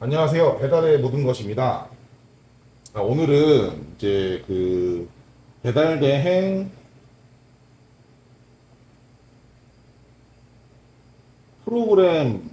안녕하세요. 배달의 모든 것입니다. 아, 오늘은 이제 그 배달 대행 프로그램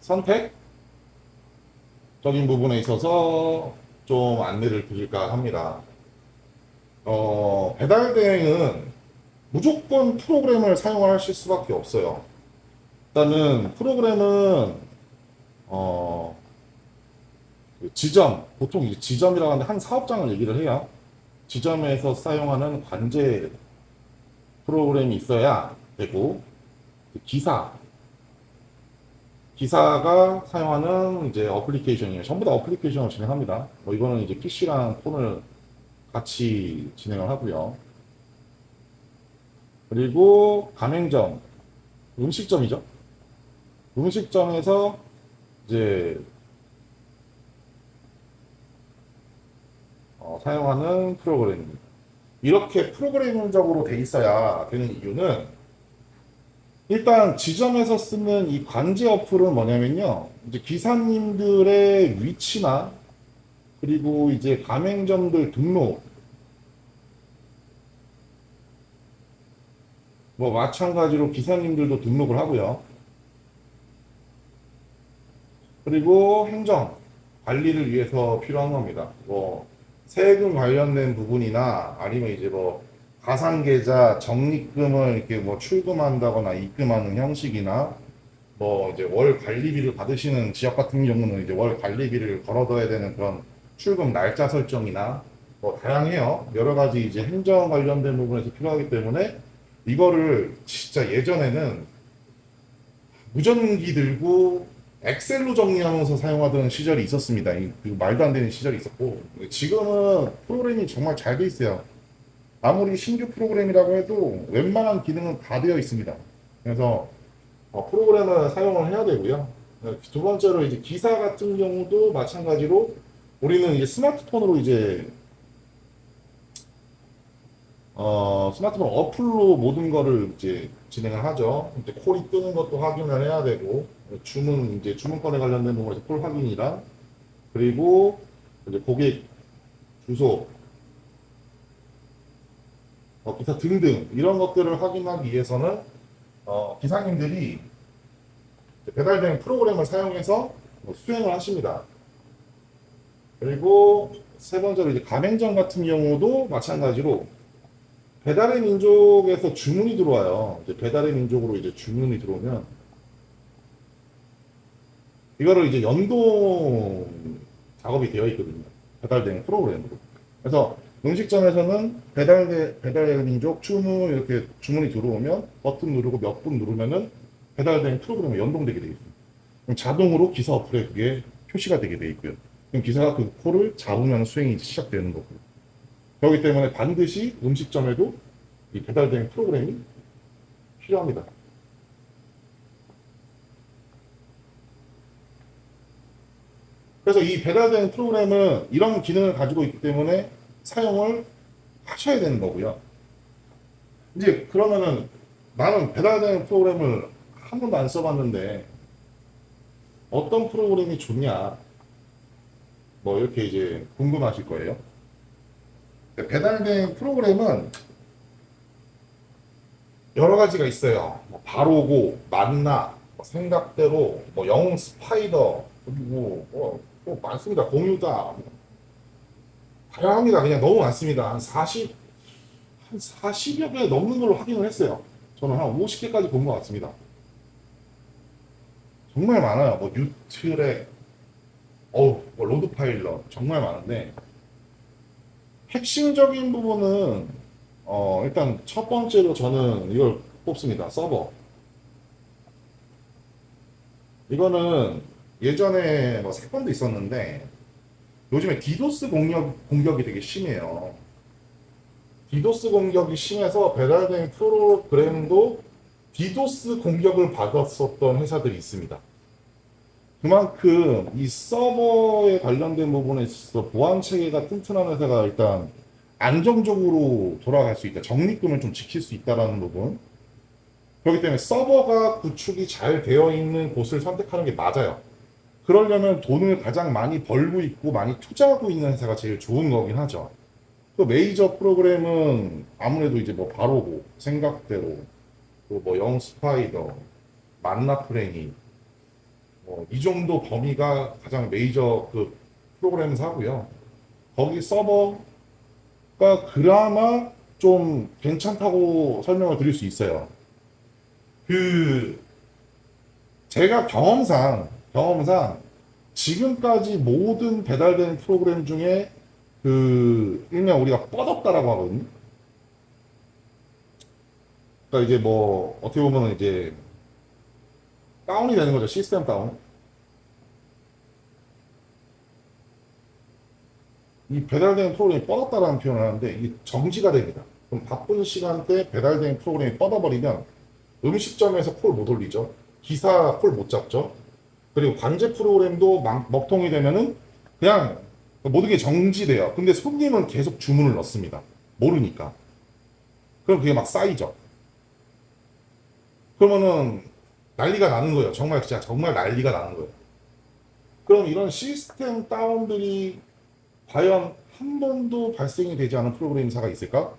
선택적인 부분에 있어서 좀 안내를 드릴까 합니다. 어, 배달 대행은 무조건 프로그램을 사용하실 수밖에 없어요. 일단은 프로그램은 어, 그 지점 보통 이제 지점이라고 하는데 한 사업장을 얘기를 해요. 지점에서 사용하는 관제 프로그램이 있어야 되고 그 기사 기사가 사용하는 이제 어플리케이션이에요. 전부 다 어플리케이션을 진행합니다. 뭐 이거는 이제 PC랑 폰을 같이 진행을 하고요. 그리고 가맹점 음식점이죠. 음식점에서 이제 어, 사용하는 프로그램입니다. 이렇게 프로그램적으로 돼 있어야 되는 이유는 일단 지점에서 쓰는 이 관제 어플은 뭐냐면요. 이제 기사님들의 위치나 그리고 이제 가맹점들 등록 뭐 마찬가지로 기사님들도 등록을 하고요. 그리고 행정 관리를 위해서 필요한 겁니다. 뭐 세금 관련된 부분이나 아니면 이제 뭐 가상계좌 적립금을 이렇게 뭐 출금한다거나 입금하는 형식이나 뭐 이제 월 관리비를 받으시는 지역 같은 경우는 이제 월 관리비를 걸어둬야 되는 그런 출금 날짜 설정이나 뭐 다양해요. 여러 가지 이제 행정 관련된 부분에서 필요하기 때문에 이거를 진짜 예전에는 무전기 들고 엑셀로 정리하면서 사용하던 시절이 있었습니다. 이- 그 말도 안 되는 시절이 있었고 지금은 프로그램이 정말 잘 돼 있어요. 아무리 신규 프로그램이라고 해도 웬만한 기능은 다 되어 있습니다. 그래서 어, 프로그램을 사용을 해야 되고요. 네, 두 번째로 이제 기사 같은 경우도 마찬가지로 우리는 이제 스마트폰으로 이제 어, 스마트폰 어플로 모든 거를 이제 진행을 하죠. 이제 콜이 뜨는 것도 확인을 해야 되고, 주문, 이제 주문권에 관련된 부분에서 콜 확인이랑, 그리고 이제 고객 주소, 어, 기사 등등, 이런 것들을 확인하기 위해서는, 어, 기사님들이 배달된 프로그램을 사용해서 뭐 수행을 하십니다. 그리고 세 번째로 이제 가맹점 같은 경우도 마찬가지로 배달의 민족에서 주문이 들어와요. 이제 배달의 민족으로 이제 주문이 들어오면 이거를 이제 연동 작업이 되어 있거든요. 배달된 프로그램으로. 그래서 음식점에서는 배달의 배달의 민족 주문 이렇게 주문이 들어오면 버튼 누르고 몇 분 누르면은 배달된 프로그램에 연동되게 되어 있습니다. 그럼 자동으로 기사 어플에 그게 표시가 되게 되어 있고요. 그럼 기사가 그 콜을 잡으면 수행이 시작되는 거고요. 그렇기 때문에 반드시 음식점에도 이 배달된 프로그램이 필요합니다. 그래서 이 배달된 프로그램은 이런 기능을 가지고 있기 때문에 사용을 하셔야 되는 거고요. 이제 그러면은 나는 배달된 프로그램을 한 번도 안 써봤는데 어떤 프로그램이 좋냐 뭐 이렇게 이제 궁금하실 거예요. 배달된 프로그램은 여러 가지가 있어요. 뭐 바로고, 만나, 뭐 생각대로, 뭐 영웅 스파이더, 그리고 뭐, 뭐 많습니다. 공유다. 다양합니다. 그냥 너무 많습니다. 한 40, 한 40여 개 넘는 걸로 확인을 했어요. 저는 한 50개까지 본 것 같습니다. 정말 많아요. 뭐 뉴트랙, 어우, 뭐 로드 파일럿 정말 많은데 핵심적인 부분은 어, 일단 첫 번째로 저는 이걸 뽑습니다. 서버. 이거는 예전에 뭐 사건도 있었는데 요즘에 디도스 공격, 공격이 되게 심해요. 디도스 공격이 심해서 배달된 프로그램도 디도스 공격을 받았었던 회사들이 있습니다. 그만큼 이 서버에 관련된 부분에 있어서 보안 체계가 튼튼한 회사가 일단 안정적으로 돌아갈 수 있다. 적립금을 좀 지킬 수 있다라는 부분. 그렇기 때문에 서버가 구축이 잘 되어 있는 곳을 선택하는 게 맞아요. 그러려면 돈을 가장 많이 벌고 있고 많이 투자하고 있는 회사가 제일 좋은 거긴 하죠. 또 메이저 프로그램은 아무래도 이제 뭐 바로고 생각대로 또 뭐 영 스파이더, 만나프랭이 뭐 이 정도 범위가 가장 메이저 그 프로그램 사고요. 거기 서버가 그나마 좀 괜찮다고 설명을 드릴 수 있어요. 그 제가 경험상 경험상 지금까지 모든 배달되는 프로그램 중에 그 일명 우리가 뻗었다라고 하거든요. 그러니까 이제 뭐 어떻게 보면 이제 다운이 되는 거죠 시스템 다운. 이 배달되는 프로그램이 뻗었다라는 표현을 하는데 이게 정지가 됩니다. 그럼 바쁜 시간대 배달되는 프로그램이 뻗어버리면 음식점에서 콜 못 올리죠. 기사 콜 못 잡죠. 그리고 관제 프로그램도 막, 먹통이 되면은 그냥 모든 게 정지돼요. 근데 손님은 계속 주문을 넣습니다. 모르니까. 그럼 그게 막 쌓이죠. 그러면은 난리가 나는 거예요. 정말 진짜 정말 난리가 나는 거예요. 그럼 이런 시스템 다운들이 과연 한 번도 발생이 되지 않은 프로그램사가 있을까?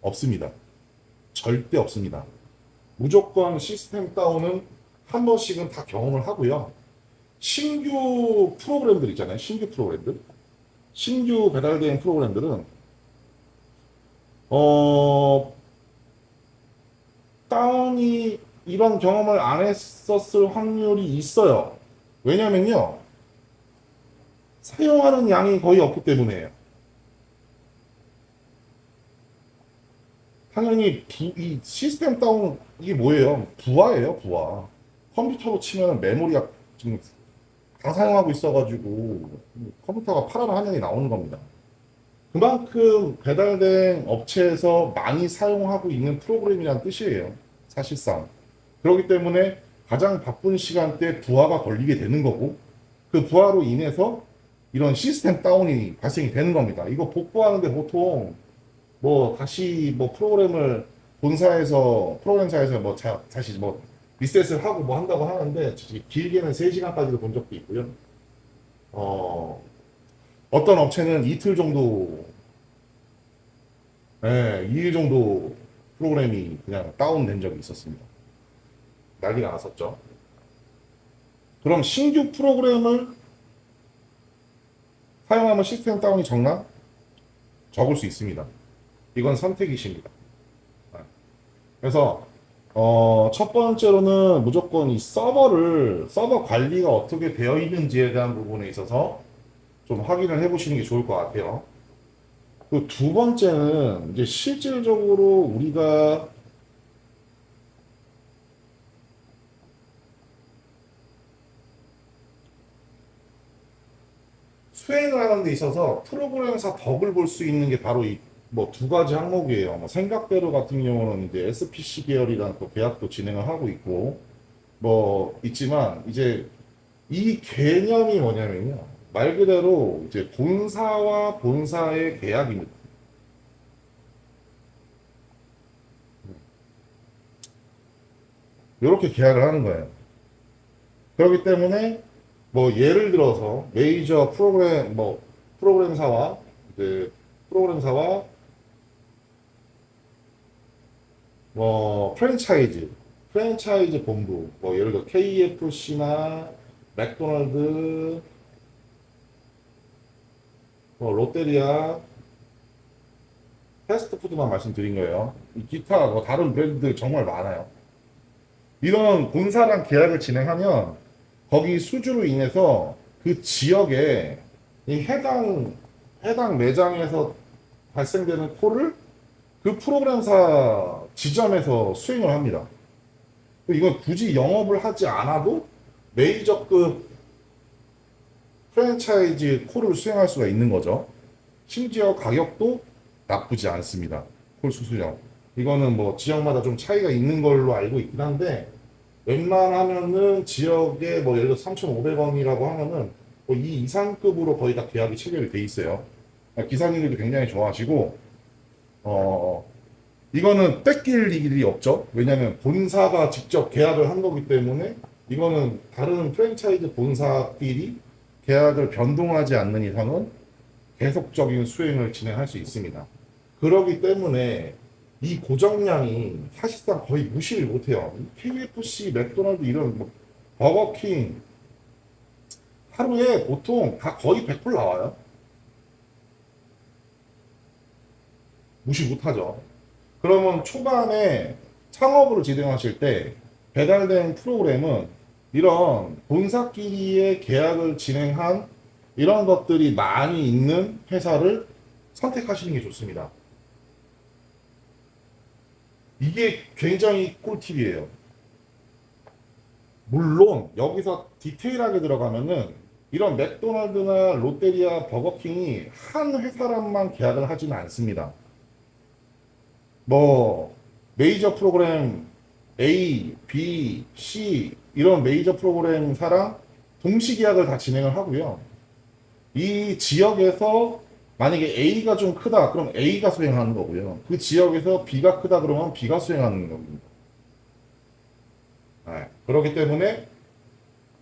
없습니다. 절대 없습니다. 무조건 시스템 다운은 한 번씩은 다 경험을 하고요. 신규 프로그램들 있잖아요. 신규 프로그램들. 신규 배달된 프로그램들은 어 다운이 이런 경험을 안 했었을 확률이 있어요. 왜냐면요. 사용하는 양이 거의 없기 때문에요. 당연히 부- 이 시스템 다운 이게 뭐예요? 부하예요, 부하. 컴퓨터로 치면 메모리가 지금 다 사용하고 있어가지고 컴퓨터가 파란 화면이 나오는 겁니다. 그만큼 배달된 업체에서 많이 사용하고 있는 프로그램이라는 뜻이에요. 사실상. 그렇기 때문에 가장 바쁜 시간대 부하가 걸리게 되는 거고 그 부하로 인해서 이런 시스템 다운이 발생이 되는 겁니다. 이거 복구하는데 보통 뭐 다시 뭐 프로그램을 본사에서 프로그램사에서 뭐 자, 다시 뭐 리셋을 하고 뭐 한다고 하는데 길게는 3시간까지도 본 적도 있고요. 어, 어떤 업체는 이틀 정도 예, 2일 정도 프로그램이 그냥 다운된 적이 있었습니다. 난리가 났었죠. 그럼 신규 프로그램을 사용하면 시스템 다운이 적나? 적을 수 있습니다. 이건 선택이십니다. 네. 그래서 어, 첫 번째로는 무조건 이 서버를 서버 관리가 어떻게 되어 있는지에 대한 부분에 있어서 좀 확인을 해 보시는 게 좋을 것 같아요. 그 두 번째는 이제 실질적으로 우리가 수행을 하는 데 있어서 프로그램사 덕을 볼 수 있는 게 바로 이 뭐 두 가지 항목이에요. 뭐 생각대로 같은 경우는 이제 SPC 계열이랑 또 계약도 진행을 하고 있고 뭐 있지만 이제 이 개념이 뭐냐면요. 말 그대로 이제 본사와 본사의 계약입니다. 이렇게 계약을 하는 거예요. 그렇기 때문에 뭐 예를 들어서 메이저 프로그램 뭐 프로그램사와 이제 프로그램사와 뭐 프랜차이즈 프랜차이즈 본부 뭐 예를 들어 KFC나 맥도날드 뭐 롯데리아 패스트푸드만 말씀드린 거예요. 이 기타 뭐 다른 브랜드들 정말 많아요. 이런 본사랑 계약을 진행하면 거기 수주로 인해서 그 지역에 이 해당 해당 매장에서 발생되는 콜을 그 프로그램사 지점에서 수행을 합니다. 이건 굳이 영업을 하지 않아도 메이저급 프랜차이즈 콜을 수행할 수가 있는 거죠. 심지어 가격도 나쁘지 않습니다. 콜 수수료. 이거는 뭐 지역마다 좀 차이가 있는 걸로 알고 있긴 한데 웬만하면은 지역에 뭐 예를 들어 3,500원이라고 하면은 뭐 이 이상급으로 거의 다 계약이 체결이 돼 있어요. 기사님들도 굉장히 좋아하시고 어 이거는 뺏길 일이 없죠. 왜냐하면 본사가 직접 계약을 한 거기 때문에 이거는 다른 프랜차이즈 본사끼리 계약을 변동하지 않는 이상은 계속적인 수행을 진행할 수 있습니다. 그러기 때문에 이 고정량이 사실상 거의 무시를 못해요. KFC, 맥도날드 이런 뭐 버거킹 하루에 보통 다 거의 100불 나와요. 무시 못하죠. 그러면 초반에 창업을 진행하실 때 배달된 프로그램은 이런 본사끼리의 계약을 진행한 이런 것들이 많이 있는 회사를 선택하시는 게 좋습니다. 이게 굉장히 꿀팁이에요. 물론 여기서 디테일하게 들어가면은 이런 맥도날드나 롯데리아, 버거킹이 한 회사랑만 계약을 하지는 않습니다. 뭐 메이저 프로그램 A, B, C 이런 메이저 프로그램사랑 동시 계약을 다 진행을 하고요. 이 지역에서 만약에 A가 좀 크다 그럼 A가 수행하는 거고요. 그 지역에서 B가 크다 그러면 B가 수행하는 겁니다. 네, 그렇기 때문에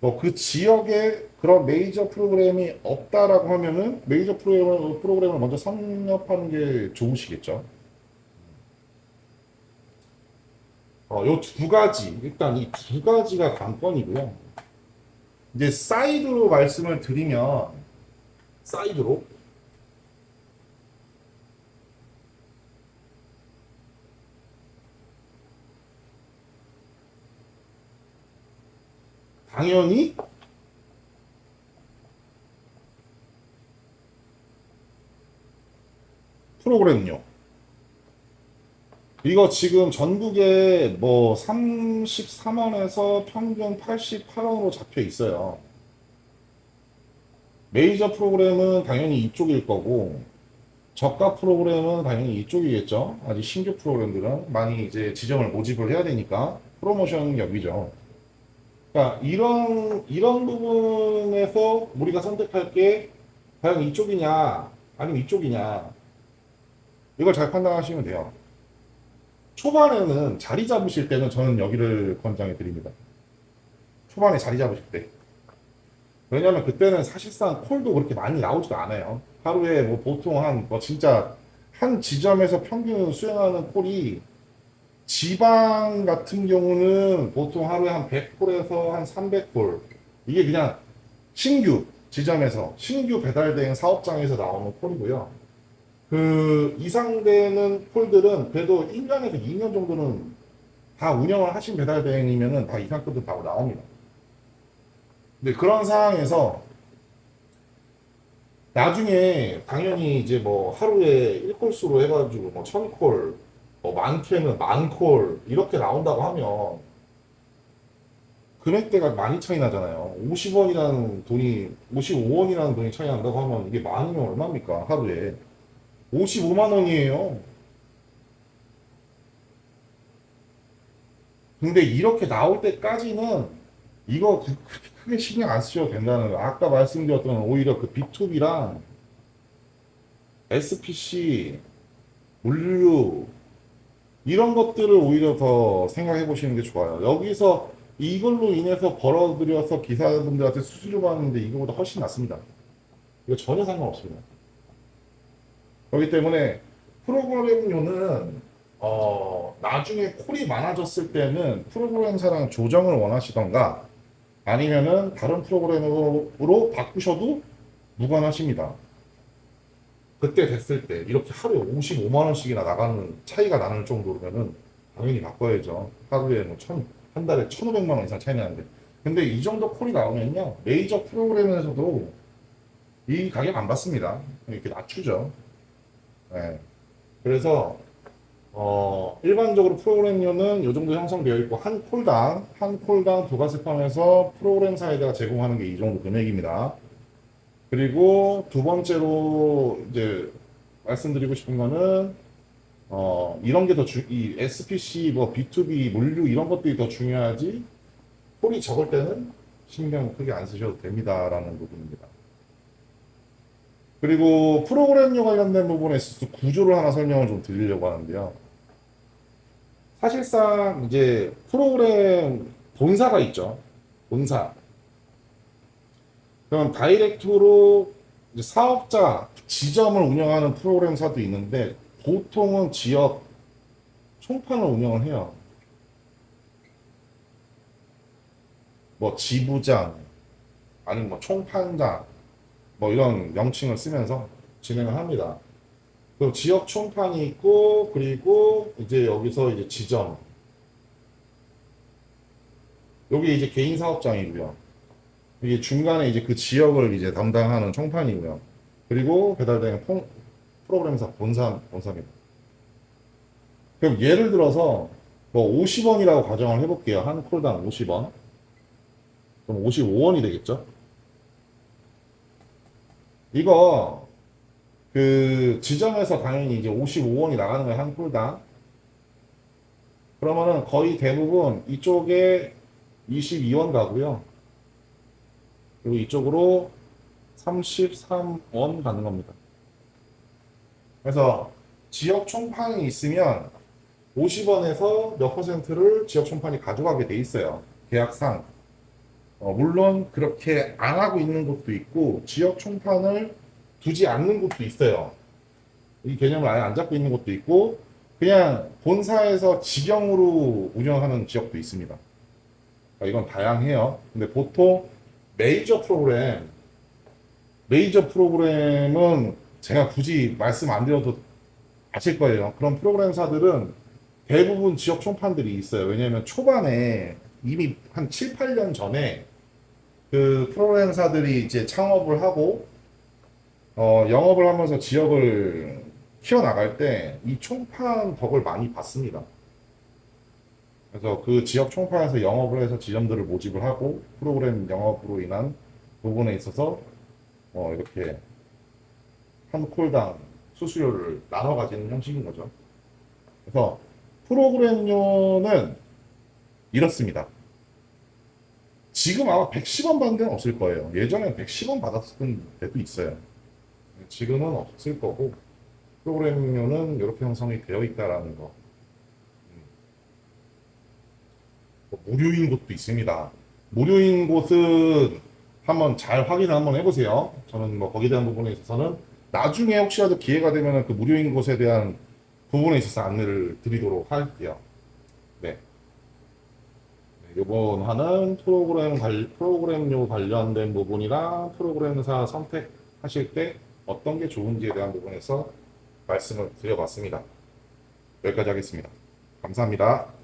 뭐 그 지역에 그런 메이저 프로그램이 없다라고 하면은 메이저 프로그램을, 프로그램을 먼저 섭렵하는 게 좋으시겠죠. 어, 요 두 가지, 일단 이 두 가지가 관건이고요. 이제 사이드로 말씀을 드리면, 사이드로. 당연히 프로그램요. 이거 지금 전국에 뭐 33원에서 평균 88원으로 잡혀 있어요. 메이저 프로그램은 당연히 이쪽일 거고, 저가 프로그램은 당연히 이쪽이겠죠. 아직 신규 프로그램들은 많이 이제 지점을 모집을 해야 되니까 프로모션 격이죠. 그러니까 이런 이런 부분에서 우리가 선택할 게 과연 이쪽이냐 아니면 이쪽이냐 이걸 잘 판단하시면 돼요. 초반에는 자리 잡으실 때는 저는 여기를 권장해 드립니다. 초반에 자리 잡으실 때. 왜냐면 그때는 사실상 콜도 그렇게 많이 나오지도 않아요. 하루에 뭐 보통 한, 뭐 진짜 한 지점에서 평균 수행하는 콜이 지방 같은 경우는 보통 하루에 한 100콜에서 한 300콜. 이게 그냥 신규 지점에서, 신규 배달 대행 사업장에서 나오는 콜이고요. 그 이상되는 콜들은 그래도 1년에서 2년 정도는 다 운영을 하신 배달 대행이면은 다 이상급도 다 나옵니다. 근데 그런 상황에서 나중에 당연히 이제 뭐 하루에 1콜수로 해가지고 뭐 1000콜, 뭐 많게는 만콜 이렇게 나온다고 하면 금액대가 많이 차이 나잖아요. 50원이라는 돈이, 55원이라는 돈이 차이 난다고 하면 이게 많으면 얼마입니까? 하루에. 55만 원이에요. 근데 이렇게 나올 때까지는 이거 그- 크게 신경 안 쓰셔도 된다는 거. 아까 말씀드렸던 오히려 그 B2B랑 SPC, 물류 이런 것들을 오히려 더 생각해 보시는 게 좋아요. 여기서 이걸로 인해서 벌어들여서 기사분들한테 수수료 받는데 이거보다 훨씬 낫습니다. 이거 전혀 상관없습니다. 그렇기 때문에 프로그램료는 어, 나중에 콜이 많아졌을 때는 프로그램사랑 조정을 원하시던가 아니면은 다른 프로그램으로 바꾸셔도 무관하십니다. 그때 됐을 때 이렇게 하루에 55만 원씩이나 나가는 차이가 나는 정도면은 당연히 바꿔야죠. 하루에 뭐 천, 한 달에 1,500만 원 이상 차이 나는데. 근데 이 정도 콜이 나오면요. 메이저 프로그램에서도 이 가격 안 받습니다. 이렇게 낮추죠. 네. 그래서 어, 일반적으로 프로그램료는 이 정도 형성되어 있고 한 콜당 한 콜당 부가세 포함해서 프로그램 사에다가 제공하는 게 이 정도 금액입니다. 그리고 두 번째로 이제 말씀드리고 싶은 거는 어, 이런 게 더 주, 이 SPC 뭐 B2B 물류 이런 것들이 더 중요하지 콜이 적을 때는 신경 크게 안 쓰셔도 됩니다라는 부분입니다. 그리고 프로그램료 관련된 부분에 있어서 구조를 하나 설명을 좀 드리려고 하는데요. 사실상 이제 프로그램 본사가 있죠. 본사. 그럼 다이렉트로 사업자 지점을 운영하는 프로그램사도 있는데 보통은 지역 총판을 운영을 해요. 뭐 지부장 아니면 뭐 총판장 뭐 이런 명칭을 쓰면서 진행을 합니다. 그리고 지역 총판이 있고 그리고 이제 여기서 이제 지점 여기 이제 개인 사업장이고요. 이게 중간에 이제 그 지역을 이제 담당하는 총판이고요. 그리고 배달되는 폰- 프로그램사 본사 본사입니다. 그럼 예를 들어서 뭐 50원이라고 가정을 해볼게요. 한 콜당 50원. 그럼 55원이 되겠죠? 이거 그 지점에서 당연히 이제 55원이 나가는 거예요. 한 콜당. 그러면은 거의 대부분 이쪽에 22원 가고요. 그리고 이쪽으로 33원 가는 겁니다. 그래서 지역 총판이 있으면 50원에서 몇 퍼센트를 지역 총판이 가져가게 돼 있어요. 계약상. 어, 물론 그렇게 안 하고 있는 곳도 있고 지역 총판을 두지 않는 곳도 있어요. 이 개념을 아예 안 잡고 있는 곳도 있고 그냥 본사에서 직영으로 운영하는 지역도 있습니다. 어, 이건 다양해요. 근데 보통 메이저 프로그램, 메이저 프로그램은 제가 굳이 말씀 안 드려도 아실 거예요. 그런 프로그램사들은 대부분 지역 총판들이 있어요. 왜냐하면 초반에 이미 한 7, 8년 전에 그 프로그램사들이 이제 창업을 하고 어, 영업을 하면서 지역을 키워나갈 때 이 총판 덕을 많이 봤습니다. 그래서 그 지역 총판에서 영업을 해서 지점들을 모집을 하고 프로그램 영업으로 인한 부분에 있어서 어, 이렇게 한 콜당 수수료를 나눠 가지는 형식인 거죠. 그래서 프로그램료는 이렇습니다. 지금 아마 110원 받는 데는 없을 거예요. 예전에 110원 받았던 데도 있어요. 지금은 없을 거고 프로그램료는 이렇게 형성이 되어 있다라는 거. 음. 뭐 무료인 곳도 있습니다. 무료인 곳은 한번 잘 확인 한번 해보세요. 저는 뭐 거기에 대한 부분에 있어서는 나중에 혹시라도 기회가 되면 그 무료인 곳에 대한 부분에 있어서 안내를 드리도록 할게요. 이번 화는 프로그램 관, 프로그램료 관련된 부분이랑 프로그램사 선택하실 때 어떤 게 좋은지에 대한 부분에서 말씀을 드려봤습니다. 여기까지 하겠습니다. 감사합니다.